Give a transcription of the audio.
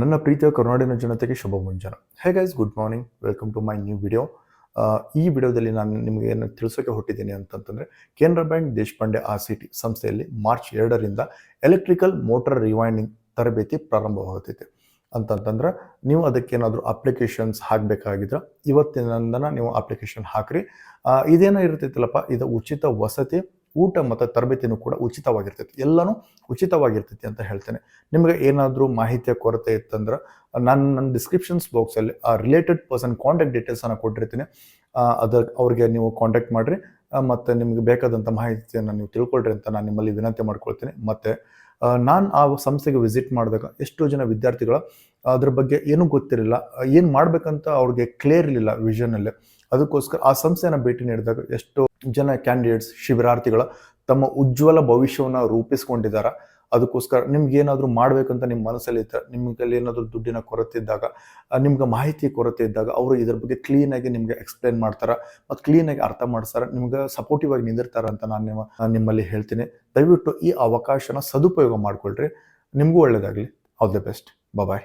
ನನ್ನ ಪ್ರೀತಿಯ ಕರ್ನಾಡಿನ ಜನತೆಗೆ ಶುಭ ಮುಂಜಾನೆ. Hey guys good morning welcome to my new video ಈ ವಿಡಿಯೋದಲ್ಲಿ ನಾನು ನಿಮಗೆ ಏನು ತಿಳಿಸೋಕೆ ಹೊಟ್ಟಿದ್ದೀನಿ ಅಂತಂತಂದರೆ ಕೇಂದ್ರ bank Deshpande R C T ಸಂಸ್ಥೆಯಲ್ಲಿ ಮಾರ್ಚ್ ಎರಡರಿಂದ ಎಲೆಕ್ಟ್ರಿಕಲ್ ಮೋಟರ್ ರಿವೈಂಡಿಂಗ್ ತರಬೇತಿ ಪ್ರಾರಂಭವಾಗುತ್ತಿದೆ. ಅಂತಂತಂದ್ರೆ, ನೀವು ಅದಕ್ಕೇನಾದರೂ ಅಪ್ಲಿಕೇಶನ್ಸ್ ಹಾಕಬೇಕಾಗಿದ್ರೆ ಇವತ್ತಿನಿಂದನ ನೀವು ಅಪ್ಲಿಕೇಶನ್ ಹಾಕ್ರಿ. ಇದೇನೋ ಇರ್ತೈತಲ್ಲಪ್ಪ ಇದು ಉಚಿತ ವಸತಿ ಊಟ ಮತ್ತು ತರಬೇತಿನೂ ಕೂಡ ಉಚಿತವಾಗಿರ್ತೈತಿ. ಎಲ್ಲನೂ ಉಚಿತವಾಗಿರ್ತೈತಿ ಅಂತ ಹೇಳ್ತೇನೆ. ನಿಮಗೆ ಏನಾದರೂ ಮಾಹಿತಿಯ ಕೊರತೆ ಇತ್ತಂದ್ರೆ, ನಾನು ನನ್ನ ಡಿಸ್ಕ್ರಿಪ್ಷನ್ಸ್ ಬಾಕ್ಸಲ್ಲಿ ಆ ರಿಲೇಟೆಡ್ ಪರ್ಸನ್ ಕಾಂಟ್ಯಾಕ್ಟ್ ಡೀಟೇಲ್ಸನ್ನು ಕೊಟ್ಟಿರ್ತೀನಿ. ಅದ, ಅವ್ರಿಗೆ ನೀವು ಕಾಂಟ್ಯಾಕ್ಟ್ ಮಾಡಿರಿ. ಮತ್ತು ನಿಮಗೆ ಬೇಕಾದಂಥ ಮಾಹಿತಿಯನ್ನು ನೀವು ತಿಳ್ಕೊಳ್ರಿ ಅಂತ ನಾನು ನಿಮ್ಮಲ್ಲಿ ವಿನಂತಿ ಮಾಡ್ಕೊಳ್ತೀನಿ. ಮತ್ತು ನಾನು ಆ ಸಂಸ್ಥೆಗೆ ವಿಸಿಟ್ ಮಾಡಿದಾಗ ಎಷ್ಟೋ ಜನ ವಿದ್ಯಾರ್ಥಿಗಳು ಅದ್ರ ಬಗ್ಗೆ ಏನೂ ಗೊತ್ತಿರಲಿಲ್ಲ. ಏನು ಮಾಡಬೇಕಂತ ಅವ್ರಿಗೆ ಕ್ಲಿಯರ್ ಇರಲಿಲ್ಲ ವಿಷನಲ್ಲಿ ಅದಕ್ಕೋಸ್ಕರ ಆ ಸಂಸ್ಥೆಯನ್ನು ಭೇಟಿ ನೀಡಿದಾಗ ಎಷ್ಟೋ ಜನ ಕ್ಯಾಂಡಿಡೇಟ್ಸ್ ಶಿಬಿರಾರ್ಥಿಗಳು ತಮ್ಮ ಉಜ್ವಲ ಭವಿಷ್ಯವನ್ನು ರೂಪಿಸ್ಕೊಂಡಿದ್ದಾರೆ. ಅದಕ್ಕೋಸ್ಕರ ನಿಮ್ಗೆ ಏನಾದರೂ ಮಾಡಬೇಕಂತ ನಿಮ್ಮ ಮನಸ್ಸಲ್ಲಿ ನಿಮ್ಗಲ್ಲಿ ಏನಾದರೂ ದುಡ್ಡಿನ ಕೊರತೆ ಇದ್ದಾಗ ನಿಮ್ಗೆ ಮಾಹಿತಿ ಕೊರತೆ ಇದ್ದಾಗ ಅವರು ಇದ್ರ ಬಗ್ಗೆ ಕ್ಲೀನಾಗಿ ನಿಮ್ಗೆ ಎಕ್ಸ್ಪ್ಲೇನ್ ಮಾಡ್ತಾರೆ? ಮತ್ತು ಕ್ಲೀನಾಗಿ ಅರ್ಥ ಮಾಡ್ತಾರೆ ನಿಮ್ಗೆ ಸಪೋರ್ಟಿವ್ ಆಗಿ ನಿಂದಿರ್ತಾರೆ ಅಂತ ನಾನು ನಿಮ್ಮ ನಿಮ್ಮಲ್ಲಿ ಹೇಳ್ತೀನಿ. ದಯವಿಟ್ಟು ಈ ಅವಕಾಶನ ಸದುಪಯೋಗ ಮಾಡಿಕೊಳ್ರಿ. ನಿಮಗೂ ಒಳ್ಳೆಯದಾಗಲಿ ಆಲ್ ದಿ ಬೆಸ್ಟ್ ಬಾಯ್